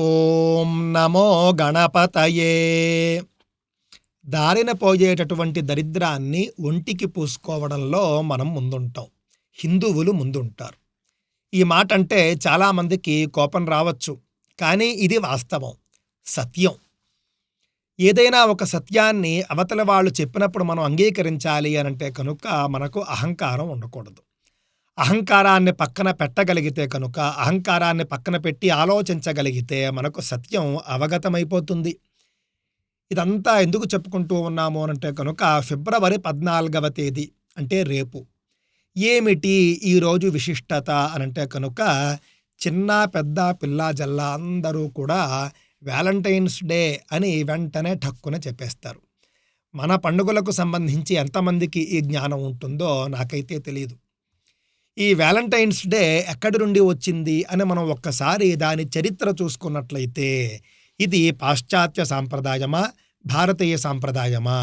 ఓం నమో గణపతయే. దారిన పోయేటటువంటి దరిద్రాన్ని ఒంటికి పూసుకోవడంలో మనం ముందుంటాం. హిందువులు ముందుంటారు. ఈ మాట అంటే చాలామందికి కోపం రావచ్చు. కానీ ఇది వాస్తవం. సత్యం. ఏదైనా ఒక సత్యాన్ని అవతల వాళ్ళు చెప్పినప్పుడు మనం అంగీకరించాలి అని అంటే కనుక మనకు అహంకారం ఉండకూడదు. అహంకారాన్ని పక్కన పెట్టగలిగితే కనుక అహంకారాన్ని పక్కన పెట్టి ఆలోచించగలిగితే మనకు సత్యం అవగతమైపోతుంది. ఇదంతా ఎందుకు చెప్పుకుంటూ ఉన్నాము అంటే కనుక ఫిబ్రవరి పద్నాలుగవ తేదీ అంటే రేపు. ఏమిటి ఈరోజు విశిష్టత అనంటే కనుక చిన్న పెద్ద పిల్ల జల్ల అందరూ కూడా వ్యాలంటైన్స్ డే అని వెంటనే ఠక్కున చెప్పేస్తారు. మన పండుగలకు సంబంధించి ఎంతమందికి ఈ జ్ఞానం ఉంటుందో నాకైతే తెలియదు ఈ వ్యాలంటైన్స్ డే ఎక్కడి నుండి వచ్చింది అని మనం ఒక్కసారి దాని చరిత్ర చూసుకున్నట్లయితే ఇది పాశ్చాత్య సాంప్రదాయమా భారతీయ సాంప్రదాయమా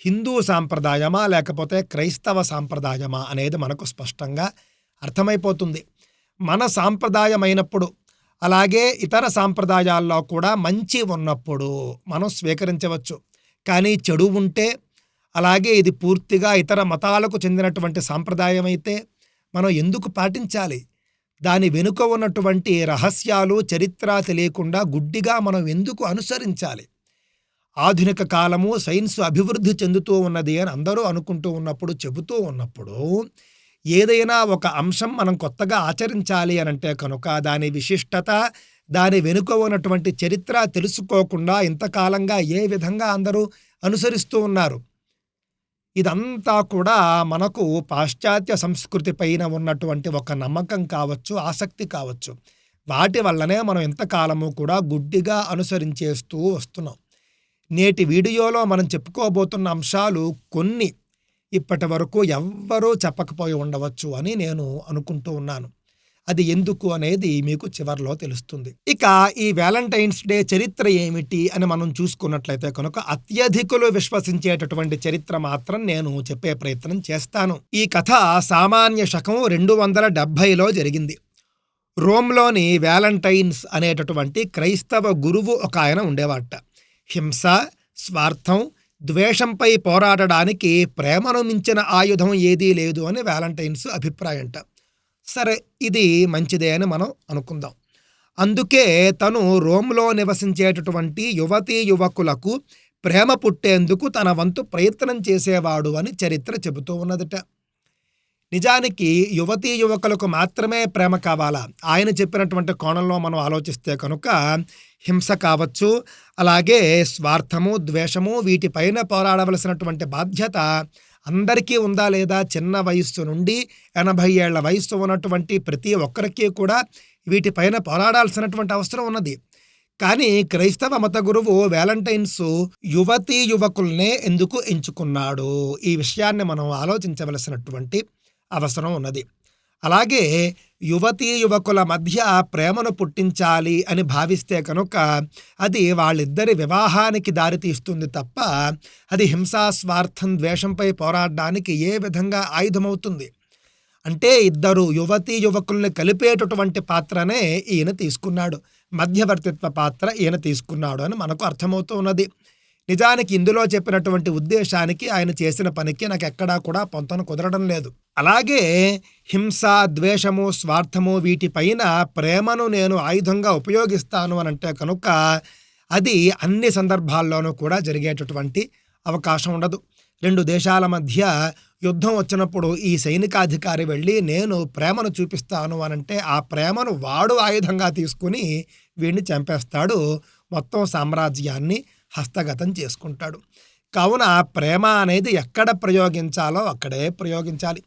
హిందూ సాంప్రదాయమా లేకపోతే క్రైస్తవ సాంప్రదాయమా అనేది మనకు స్పష్టంగా అర్థమైపోతుంది. మన సాంప్రదాయమైనప్పుడు అలాగే ఇతర సాంప్రదాయాల్లో కూడా మంచి ఉన్నప్పుడు మనం స్వీకరించవచ్చు. కానీ చెడు ఉంటే అలాగే ఇది పూర్తిగా ఇతర మతాలకు చెందినటువంటి సాంప్రదాయం అయితే మనం ఎందుకు పాటించాలి? దాని వెనుక ఉన్నటువంటి రహస్యాలు చరిత్ర తెలియకుండా గుడ్డిగా మనం ఎందుకు అనుసరించాలి? ఆధునిక కాలము సైన్స్ అభివృద్ధి చెందుతూ ఉన్నది అని అందరూ అనుకుంటూ ఉన్నప్పుడు చెబుతూ ఉన్నప్పుడు ఏదైనా ఒక అంశం మనం కొత్తగా ఆచరించాలి అని అంటే కనుక దాని విశిష్టత దాని వెనుక ఉన్నటువంటి చరిత్ర తెలుసుకోకుండా ఇంతకాలంగా ఏ విధంగా అందరూ అనుసరిస్తూ ఉన్నారు? ఇదంతా కూడా మనకు పాశ్చాత్య సంస్కృతి పైన ఉన్నటువంటి ఒక నమ్మకం కావచ్చు ఆసక్తి కావచ్చు. వాటి వల్లనే మనం ఇంతకాలము కూడా గుడ్డిగా అనుసరించేస్తూ వస్తున్నాం. నేటి వీడియోలో మనం చెప్పుకోబోతున్న అంశాలు కొన్ని. ఇప్పటి వరకు ఎవ్వరూ చెప్పకపోయి ఉండవచ్చు అని నేను అనుకుంటూ ఉన్నాను. అది ఎందుకు అనేది మీకు చివరిలో తెలుస్తుంది. ఇక ఈ వ్యాలంటైన్స్ డే చరిత్ర ఏమిటి అని మనం చూసుకున్నట్లయితే కనుక అత్యధికులు విశ్వసించేటటువంటి చరిత్ర మాత్రం నేను చెప్పే ప్రయత్నం చేస్తాను. ఈ కథ సామాన్య శకం రెండు వందల డెబ్భైలో జరిగింది. రోమ్లోని వ్యాలంటైన్స్ అనేటటువంటి క్రైస్తవ గురువు ఒక ఆయన ఉండేవాట. హింస స్వార్థం ద్వేషంపై పోరాడడానికి ప్రేమను మించిన ఆయుధం ఏదీ లేదు అని వ్యాలంటైన్స్ అభిప్రాయంట. సరే ఇది మంచిదే అని మనం అనుకుందాం. అందుకే తను రోమ్లో నివసించేటటువంటి యువతీ యువకులకు ప్రేమ పుట్టేందుకు తన వంతు ప్రయత్నం చేసేవాడు అని చరిత్ర చెబుతూ ఉన్నదట. నిజానికి యువతీ యువకులకు మాత్రమే ప్రేమ కావాలా? ఆయన చెప్పినటువంటి కోణంలో మనం ఆలోచిస్తే కనుక హింస కావచ్చు అలాగే స్వార్థము ద్వేషము వీటిపైన పోరాడవలసినటువంటి బాధ్యత అందరికీ ఉందా లేదా? చిన్న వయస్సు నుండి ఎనభై ఏళ్ళ వయస్సు ఉన్నటువంటి ప్రతి ఒక్కరికి కూడా వీటిపైన పోరాడాల్సినటువంటి అవసరం ఉన్నది. కానీ క్రైస్తవ మత గురువు వ్యాలంటైన్స్ యువతీ యువకుల్నే ఎందుకు ఎంచుకున్నాడు? ఈ విషయాన్ని మనం ఆలోచించవలసినటువంటి అవసరం ఉన్నది. అలాగే యువతీ యువకుల మధ్య ప్రేమను పుట్టించాలి అని భావిస్తే కనుక అది వాళ్ళిద్దరి వివాహానికి దారితీస్తుంది తప్ప అది హింసా స్వార్థం ద్వేషంపై పోరాడడానికి ఏ విధంగా ఆయుధమవుతుంది? అంటే ఇద్దరు యువతీ యువకుల్ని కలిపేటటువంటి పాత్రనే ఈయన తీసుకున్నాడు. మధ్యవర్తిత్వ పాత్ర ఈయన తీసుకున్నాడు అని మనకు అర్థమవుతూ ఉన్నది. నిజానికి ఇందులో చెప్పినటువంటి ఉద్దేశానికి ఆయన చేసిన పనికి నాకు ఎక్కడా కూడా పొంతను కుదరడం లేదు. అలాగే హింస ద్వేషము స్వార్థము వీటిపైన ప్రేమను నేను ఆయుధంగా ఉపయోగిస్తాను అని అంటే కనుక అది అన్ని సందర్భాల్లోనూ కూడా జరిగేటటువంటి అవకాశం ఉండదు. రెండు దేశాల మధ్య యుద్ధం వచ్చినప్పుడు ఈ సైనికాధికారి వెళ్ళి నేను ప్రేమను చూపిస్తాను అనంటే ఆ ప్రేమను వాడు ఆయుధంగా తీసుకుని వీడిని చంపేస్తాడు. మొత్తం సామ్రాజ్యాన్ని హస్తగతం చేసుకుంటాడు. కావున ప్రేమ అనేది ఎక్కడ ప్రయోగించాలో అక్కడే ప్రయోగించాలి.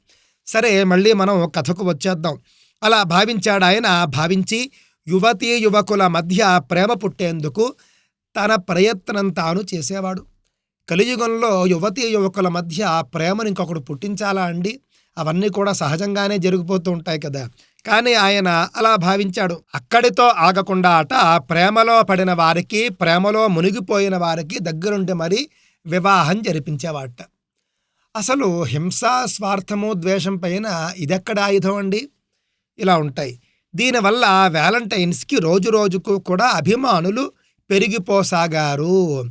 సరే మళ్ళీ మనం కథకు వచ్చేద్దాం. అలా భావించాడు ఆయన భావించి యువతీ యువకుల మధ్య ప్రేమ పుట్టేందుకు తన ప్రయత్నం తాను చేసేవాడు. కలియుగంలో యువతీ యువకుల మధ్య ప్రేమను ఇంకొకడు పుట్టించాలా అండి? అవన్నీ కూడా సహజంగానే జరిగిపోతూ ఉంటాయి కదా. కానీ ఆయన అలా భావించాడు. అక్కడితో ఆగకుండా అట ప్రేమలో పడిన వారికి ప్రేమలో మునిగిపోయిన వారికి దగ్గరుండి మరి వివాహం జరిపించేవాట. అసలు హింస స్వార్థము ద్వేషం పైన ఇదెక్కడ ఆయుధం అండి? ఇలా ఉంటాయి. దీనివల్ల వ్యాలంటైన్స్కి రోజు రోజుకు కూడా అభిమానులు పెరిగిపోసాగారు.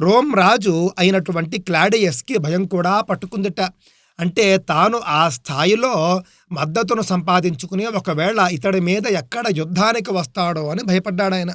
రోమ్ రాజు అయినటువంటి క్లాడియస్కి భయం కూడా పట్టుకుందిట. అంటే తాను ఆ స్థాయిలో మద్దతును సంపాదించుకుని ఒకవేళ ఇతడి మీద ఎక్కడ యుద్ధానికి వస్తాడో అని భయపడ్డాడు ఆయన.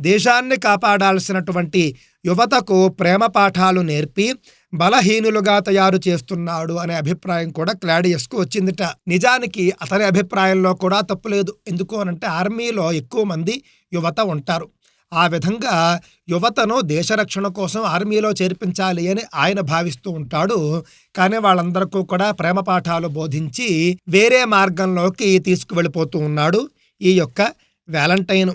దేశాన్ని కాపాడాల్సినటువంటి యువతకు ప్రేమ పాఠాలు నేర్పి బలహీనులుగా తయారు చేస్తున్నాడు అనే అభిప్రాయం కూడా క్లాడియస్కు వచ్చిందిట. నిజానికి అతని అభిప్రాయంలో కూడా తప్పులేదు ఎందుకు అనంటే ఆర్మీలో ఎక్కువ మంది యువత ఉంటారు. ఆ విధంగా యువతను దేశరక్షణ కోసం ఆర్మీలో చేర్పించాలి అని ఆయన భావిస్తూ ఉంటాడు. కానీ వాళ్ళందరికీ కూడా ప్రేమ పాఠాలు బోధించి వేరే మార్గంలోకి తీసుకువెళ్ళిపోతూ ఉన్నాడు ఈ యొక్క వ్యాలంటైన్.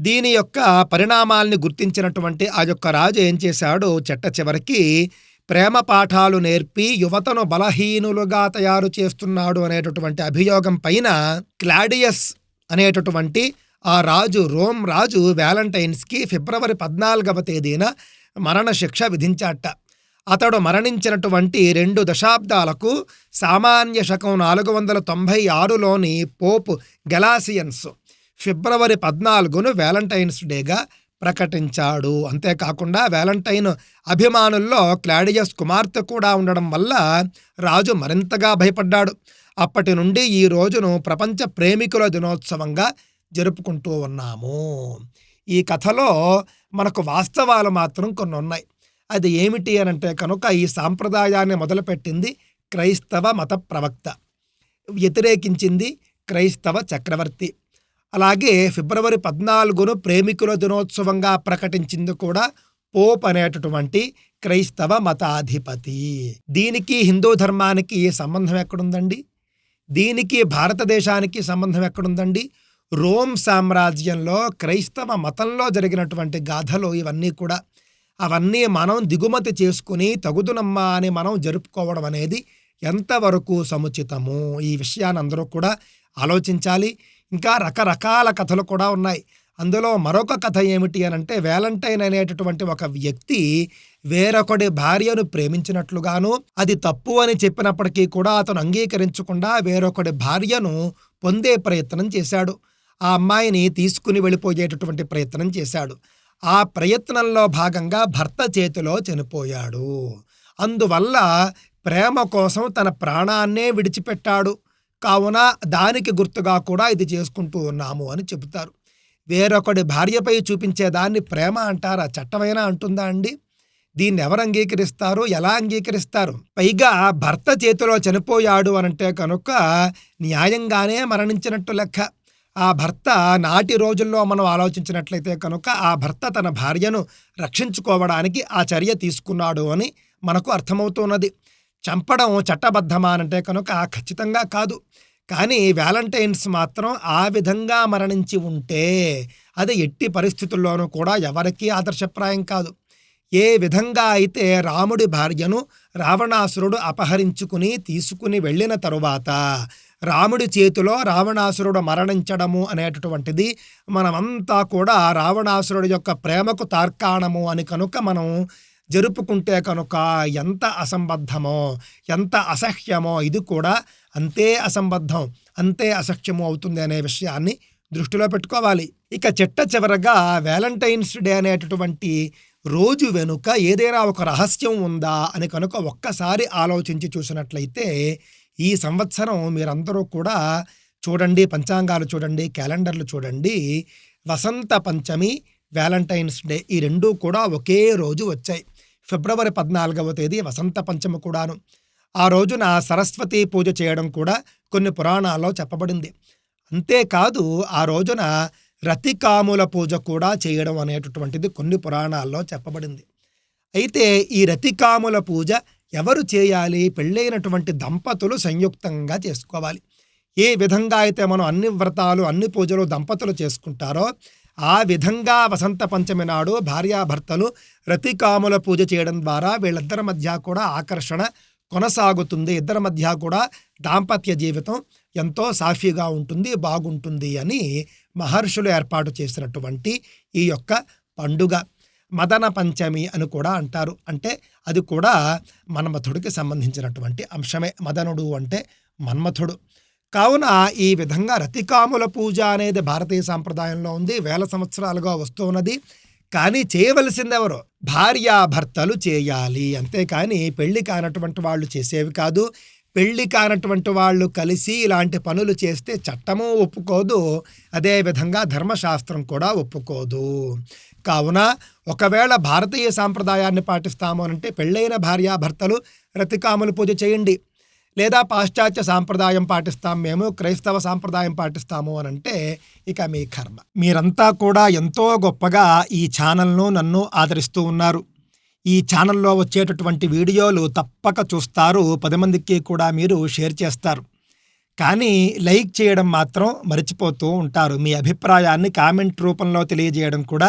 దీని యొక్క పరిణామాల్ని గుర్తించినటువంటి ఆ యొక్క రాజు ఏం చేశాడు? చెట్ట చివరికి ప్రేమ పాఠాలు నేర్పి యువతను బలహీనులుగా తయారు చేస్తున్నాడు అనేటటువంటి అభియోగం పైన క్లాడియస్ అనేటటువంటి ఆ రాజు రోమ్ రాజు వ్యాలంటైన్స్కి ఫిబ్రవరి పద్నాలుగవ తేదీన మరణ శిక్ష విధించాట. అతడు మరణించినటువంటి రెండు దశాబ్దాలకు సామాన్య శకం నాలుగు వందల తొంభై ఆరులోని పోప్ గెలాసియన్స్ ఫిబ్రవరి పద్నాలుగును వ్యాలంటైన్స్ డేగా ప్రకటించాడు. అంతేకాకుండా వ్యాలంటైన్ అభిమానుల్లో క్లాడియస్ కుమార్తె కూడా ఉండడం వల్ల రాజు మరింతగా భయపడ్డాడు. అప్పటి నుండి ఈ రోజును ప్రపంచ ప్రేమికుల దినోత్సవంగా జరుపుకుంటూ ఉన్నాము. ఈ కథలో మనకు వాస్తవాలు మాత్రం కొన్ని ఉన్నాయి అది ఏమిటి అని అంటే కనుక ఈ సాంప్రదాయాన్ని మొదలుపెట్టింది క్రైస్తవ మత ప్రవక్త. వ్యతిరేకించింది క్రైస్తవ చక్రవర్తి. అలాగే ఫిబ్రవరి పద్నాలుగును ప్రేమికుల దినోత్సవంగా ప్రకటించింది కూడా పోప్ అనేటటువంటి క్రైస్తవ మతాధిపతి. దీనికి హిందూ ధర్మానికి సంబంధం ఎక్కడుందండి? దీనికి భారతదేశానికి సంబంధం ఎక్కడుందండి? రోమ్ సామ్రాజ్యంలో క్రైస్తవ మతంలో జరిగినటువంటి గాథలు ఇవన్నీ కూడా అవన్నీ మనం దిగుమతి చేసుకుని తగుదునమ్మా అని మనం జరుపుకోవడం అనేది ఎంతవరకు సముచితము? ఈ విషయాన్ని అందరూ కూడా ఆలోచించాలి. ఇంకా రకరకాల కథలు కూడా ఉన్నాయి. అందులో మరొక కథ ఏమిటి అని అంటే వ్యాలంటైన్ అనేటటువంటి ఒక వ్యక్తి వేరొకడి భార్యను ప్రేమించినట్లుగాను అది తప్పు అని చెప్పినప్పటికీ కూడా అతను అంగీకరించకుండా వేరొకడి భార్యను పొందే ప్రయత్నం చేశాడు. ఆ అమ్మాయిని తీసుకుని వెళ్ళిపోయేటటువంటి ప్రయత్నం చేశాడు. ఆ ప్రయత్నంలో భాగంగా భర్త చేతిలో చనిపోయాడు. అందువల్ల ప్రేమ కోసం తన ప్రాణాన్నే విడిచిపెట్టాడు. కావున దానికి గుర్తుగా కూడా ఇది చేసుకుంటూ ఉన్నాము అని చెబుతారు. వేరొకడి భార్యపై చూపించే దాన్ని ప్రేమ అంటారా? చట్టమైనా అంటుందా అండి? దీన్ని ఎవరు అంగీకరిస్తారు? ఎలా అంగీకరిస్తారు? పైగా భర్త చేతిలో చనిపోయాడు అనంటే కనుక న్యాయంగానే మరణించినట్టు లెక్క. ఆ భర్త నాటి రోజుల్లో మనం ఆలోచించినట్లయితే కనుక ఆ భర్త తన భార్యను రక్షించుకోవడానికి ఆ చర్య తీసుకున్నాడు అని మనకు అర్థమవుతున్నది. చంపడం చట్టబద్ధమా అంటే కనుక ఖచ్చితంగా కాదు. కానీ వ్యాలంటైన్స్ మాత్రం ఆ విధంగా మరణించి ఉంటే అది ఎట్టి పరిస్థితుల్లోనూ కూడా ఎవరికీ ఆదర్శప్రాయం కాదు. ఏ విధంగా అయితే రాముడి భార్యను రావణాసురుడు అపహరించుకుని తీసుకుని వెళ్ళిన తరువాత రాముడి చేతిలో రావణాసురుడు మరణించడము అనేటటువంటిది మనమంతా కూడా రావణాసురుడు యొక్క ప్రేమకు తార్కాణము అని కనుక మనం జరుపుకుంటే కనుక ఎంత అసంబద్ధమో ఎంత అసహ్యమో ఇది కూడా అంతే అసంబద్ధం అంతే అసహ్యము అవుతుంది అనే విషయాన్ని దృష్టిలో పెట్టుకోవాలి. ఇక చిట్ట చివరగా వ్యాలంటైన్స్ డే అనేటటువంటి రోజు వెనుక ఏదైనా ఒక రహస్యం ఉందా అని కనుక ఒక్కసారి ఆలోచించి చూసినట్లయితే ఈ సంవత్సరం మీరందరూ కూడా చూడండి పంచాంగాలు చూడండి క్యాలెండర్లు చూడండి. వసంత పంచమి వ్యాలంటైన్స్ డే ఈ రెండూ కూడా ఒకే రోజు వచ్చాయి. ఫిబ్రవరి పద్నాలుగవ తేదీ వసంత పంచమి కూడాను. ఆ రోజున సరస్వతి పూజ చేయడం కూడా కొన్ని పురాణాల్లో చెప్పబడింది. అంతేకాదు ఆ రోజున రతికాముల పూజ కూడా చేయడం అనేటటువంటిది కొన్ని పురాణాల్లో చెప్పబడింది. అయితే ఈ రతికాముల పూజ ఎవరు చేయాలి? పెళ్ళైనటువంటి దంపతులు సంయుక్తంగా చేసుకోవాలి. ఏ విధంగా అయితే మనం అన్ని వ్రతాలు అన్ని పూజలు దంపతులు చేసుకుంటారో ఆ విధంగా వసంత పంచమి నాడు భార్యాభర్తలు రతికాముల పూజ చేయడం ద్వారా వీళ్ళిద్దరి మధ్య కూడా ఆకర్షణ కొనసాగుతుంది. ఇద్దరి మధ్య కూడా దాంపత్య జీవితం ఎంతో సాఫీగా ఉంటుంది బాగుంటుంది అని మహర్షులు ఏర్పాటు చేసినటువంటి ఈ యొక్క పండుగ. మదన పంచమి అని కూడా అంటారు. అంటే అది కూడా మన్మథుడికి సంబంధించినటువంటి అంశమే. మదనుడు అంటే మన్మథుడు. కావున ఈ విధంగా రతికాముల పూజ అనేది భారతీయ సాంప్రదాయంలో ఉంది. వేల సంవత్సరాలుగా వస్తూ ఉన్నది. కానీ చేయవలసింది ఎవరు భార్యాభర్తలు చేయాలి. అంతేకాని పెళ్ళి కానటువంటి వాళ్ళు చేసేవి కాదు. పెళ్ళి కానటువంటి వాళ్ళు కలిసి ఇలాంటి పనులు చేస్తే చట్టము ఒప్పుకోదు. అదేవిధంగా ధర్మశాస్త్రం కూడా ఒప్పుకోదు. కావున ఒకవేళ భారతీయ సాంప్రదాయాన్ని పాటిస్తాము అంటే పెళ్ళైన భార్యాభర్తలు రతికాములు పూజ చేయండి. లేదా పాశ్చాత్య సాంప్రదాయం పాటిస్తాం మేము క్రైస్తవ సాంప్రదాయం పాటిస్తాము అని అంటే ఇక మీ కర్మ. మీరంతా కూడా ఎంతో గొప్పగా ఈ ఛానల్ను నన్ను ఆదరిస్తూ ఉన్నారు. ఈ ఛానల్లో వచ్చేటటువంటి వీడియోలు తప్పక చూస్తారు పది మందికి కూడా మీరు షేర్ చేస్తారు. కానీ లైక్ చేయడం మాత్రం మర్చిపోతూ ఉంటారు. మీ అభిప్రాయాన్ని కామెంట్ రూపంలో తెలియజేయడం కూడా